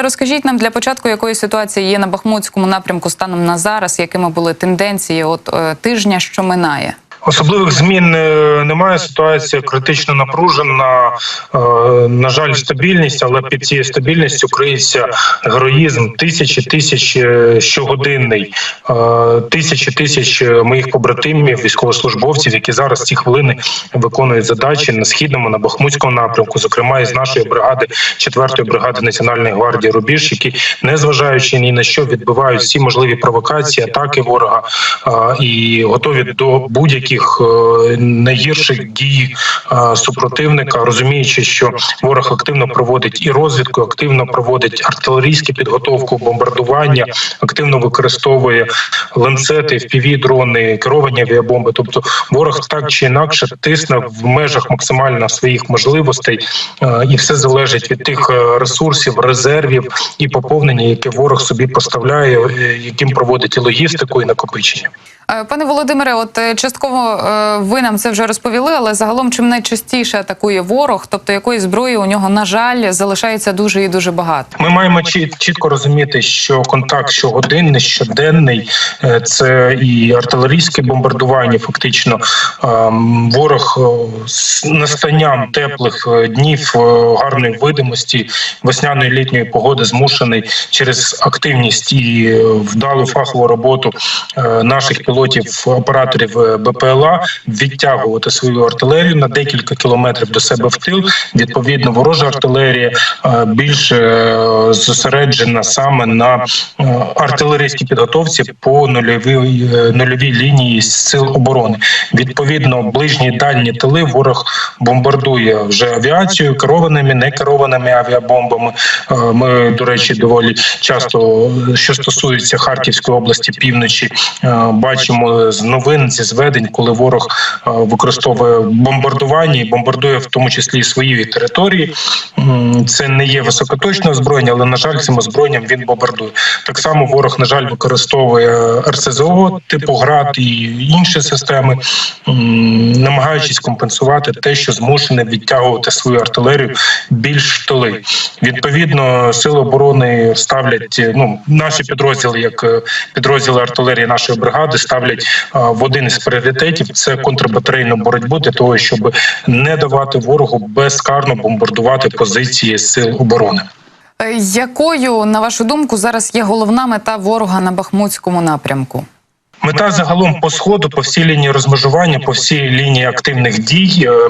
Розкажіть нам для початку, якої ситуації є на Бахмутському напрямку станом на зараз, якими були тенденції от е, тижня, що минає. Особливих змін е, немає. Ситуація критично напружена. Е, На жаль, стабільність, але під цією стабільністю криється героїзм тисячі тисяч е, щогодинний, тисячі тисяч моїх побратимів, військовослужбовців, які зараз ці хвилини виконують задачі на східному, на бахмутському напрямку, зокрема із нашої бригади, 4-ї бригади Національної гвардії Рубіж, які незважаючи ні на що відбивають всі можливі провокації, атаки ворога і готові до будь-яких е, найгірших дій е, супротивника, розуміючи, що ворог активно проводить і розвідку, активно проводить артилерійську підготовку, бомбардування, активно використовує ланцети, впіві дрони, керовані авіабомби. Тобто ворог так чи інакше тисне в межах максимально своїх можливостей, е, і все залежить від тих ресурсів, резервів і поповнення, яке ворог собі поставляє, яким проводить і логістику і накопичення. Е, Пане Володимире, от е, частково е, ви нам це вже розповіли, але загалом чим найчастіше атакує ворог, тобто якої зброї у нього на жаль залишається дуже і дуже багато. Ми маємо чіт- чітко розуміти, що контакт щогодинний, щоденний це і артилерійське бомбардування. Фактично, ворог з настанням теплих днів гарної видимості весняної літньої погоди змушений через активність і вдалу фахову роботу наших пілотів, операторів е, БПЛА відтягувати свою артилерію на декілька кілометрів до себе в тил. Відповідно, ворожа артилерія е, більше е, зосереджена саме на артилерійській підготовці по нульовій нульовій лінії сил оборони. Відповідно, ближні дальні тили ворог бомбардує вже авіацією, керованими, некерованими авіабомбами. Е, Ми, до речі, доволі часто, що стосується Харківської області, півночі, е, бачимо з новин зі зведень, коли ворог е, використовує бомбардування і бомбардує в тому числі і свої території. Це не є високоточне озброєння, але на жаль, цим озброєнням він бомбардує. Так само ворог, на жаль, використовує РСЗО, типу ГРАД і інші системи, намагаючись компенсувати те, що змушений відтягувати свою артилерію більш в тили. Відповідно, сили оборони ставлять ну наші підрозділи, як е, підрозділи артилерії нашої бригади, ставлять в один із пріоритетів це контрбатарейну боротьбу для того, щоб не давати ворогу безкарно бомбардувати позиції сил оборони. Е, Якою, на вашу думку, зараз є головна мета ворога на Бахмутському напрямку? Мета загалом по сходу, по всій лінії розмежування, по всій лінії активних дій, е,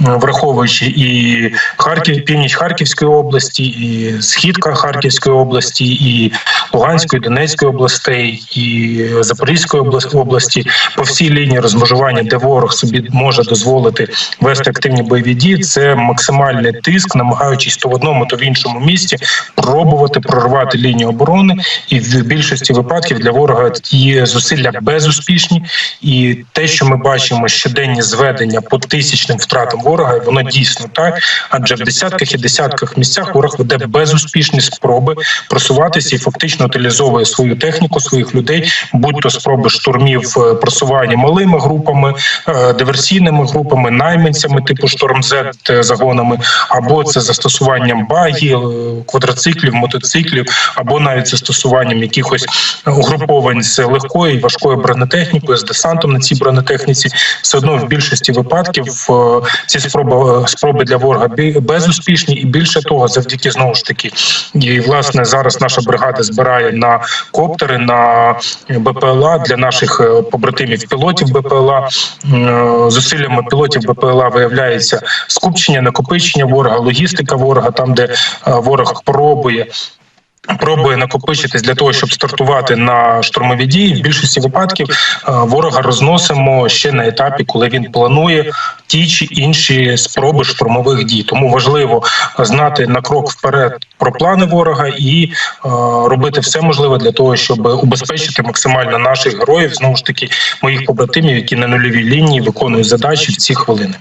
враховуючи і Харків, північ Харківської області, і східка Харківської області, і Луганської, Донецької областей, і Запорізької облас- області, по всій лінії розмежування, де ворог собі може дозволити вести активні бойові дії, це максимальний тиск, намагаючись то в одному, то в іншому місці пробувати прорвати лінію оборони, і в більшості випадків для ворога є зусилля безуспішні. І те, що ми бачимо, щоденні зведення по тисячним втратам ворога, воно дійсно так. Адже в десятках і десятках місцях ворог веде безуспішні спроби просуватися і фактично утилізовує свою техніку, своїх людей, будь то спроби штурмів е, просування малими групами, е, диверсійними групами, найманцями, типу шторм Z загонами, або це застосуванням багів, е, квадроциклів, мотоциклів, або навіть застосуванням якихось угруповань з легкої і важкою бронетехнікою, з десантом на цій бронетехніці, все одно в більшості випадків е, ці спроби спроби для ворога безуспішні, і більше того, завдяки знову ж таки, і власне зараз наша бригада збирає на коптери на БПЛА для наших е, побратимів пілотів БПЛА. Е, Зусиллями пілотів БПЛА виявляється скупчення, накопичення ворога, логістика ворога, там де е, ворог пробує. Пробує накопичитись для того, щоб стартувати на штурмові дії. В більшості випадків е, ворога розносимо ще на етапі, коли він планує ті чи інші спроби штурмових дій. Тому важливо знати на крок вперед про плани ворога і е, робити все можливе для того, щоб убезпечити максимально наших героїв, знову ж таки, моїх побратимів, які на нульовій лінії виконують задачі в ці хвилини.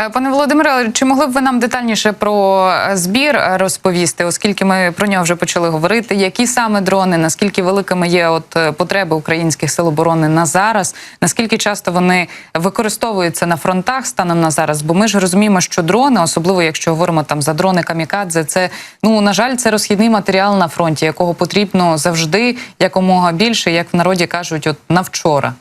Е, Пане Володимире, чи могли б ви нам детальніше про е, збір е, розповісти, оскільки ми про нього вже почали говорити? Які саме дрони, наскільки великими є от потреби українських сил оборони на зараз? Наскільки часто вони використовуються на фронтах станом на зараз? Бо ми ж розуміємо, що дрони, особливо якщо говоримо там за дрони камікадзе, це ну на жаль, це розхідний матеріал на фронті, якого потрібно завжди якомога більше, як в народі кажуть, от на вчора.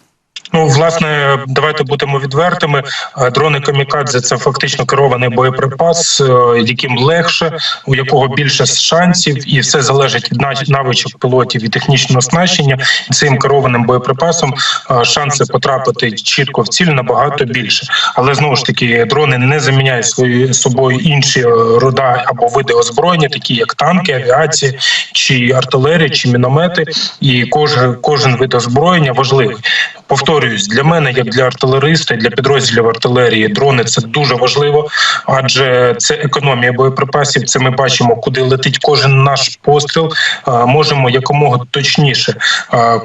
Ну, власне, давайте будемо відвертими. Е, Дрони камікадзе це фактично керований боєприпас, е, яким легше, у якого більше шансів, і все залежить від навичок пілотів і технічного оснащення. Цим керованим боєприпасом е, шанси потрапити чітко в ціль набагато більше. Але знову ж таки, дрони не заміняють свої собою інші рода або види озброєння, такі як танки, авіація чи артилерія, чи міномети. І кожен кожен вид озброєння важливий. Повторююсь, для мене, як для артилериста, для підрозділів артилерії, дрони це дуже важливо, адже це економія боєприпасів. Це ми бачимо, куди летить кожен наш постріл. Можемо якомога точніше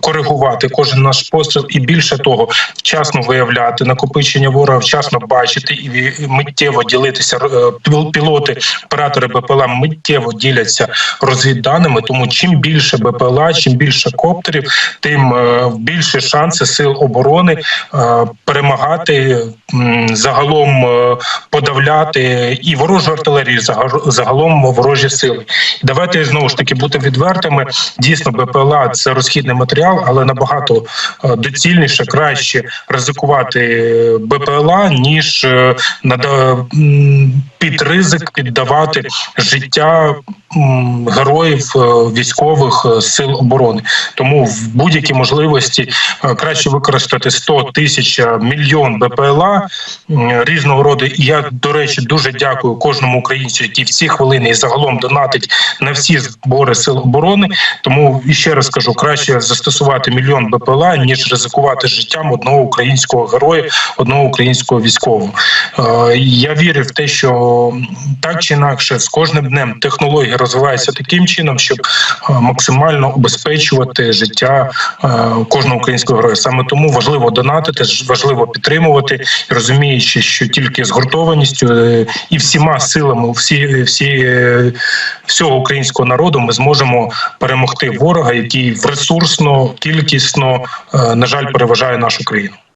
коригувати кожен наш постріл, і більше того, вчасно виявляти накопичення ворога, вчасно бачити і миттєво ділитися. Е, Пілоти, оператори БПЛА миттєво діляться розвідданими. Тому чим більше БПЛА, чим більше коптерів, тим е, більше шанси сил оборони е, перемагати загалом е, подавляти і ворожу артилерію, загалом ворожі сили. Давайте знову ж таки бути відвертими. Дійсно, БПЛА це розхідний матеріал, але набагато е, доцільніше, краще ризикувати БПЛА, ніж під ризик піддавати життя героїв е, військових е, сил оборони. Тому в будь-якій можливості е, краще використати 100 тисяч мільйон БПЛА різного роду. І я до речі дуже дякую кожному українцю, який в ці хвилини і загалом донатить на всі збори сил оборони. Тому і ще раз кажу, краще застосувати мільйон БПЛА ніж ризикувати життям одного українського героя, одного українського військового. Е, Я вірю в те, що так чи інакше з кожним днем технології розвиваються таким чином, щоб е, максимально обезпечувати життя е, кожного українського героя. Саме тому важливо донатити, важливо підтримувати, розуміючи, що тільки згуртованістю і всіма силами, всі, всі всього українського народу, ми зможемо перемогти ворога, який в ресурсно, кількісно, на жаль, переважає нашу країну.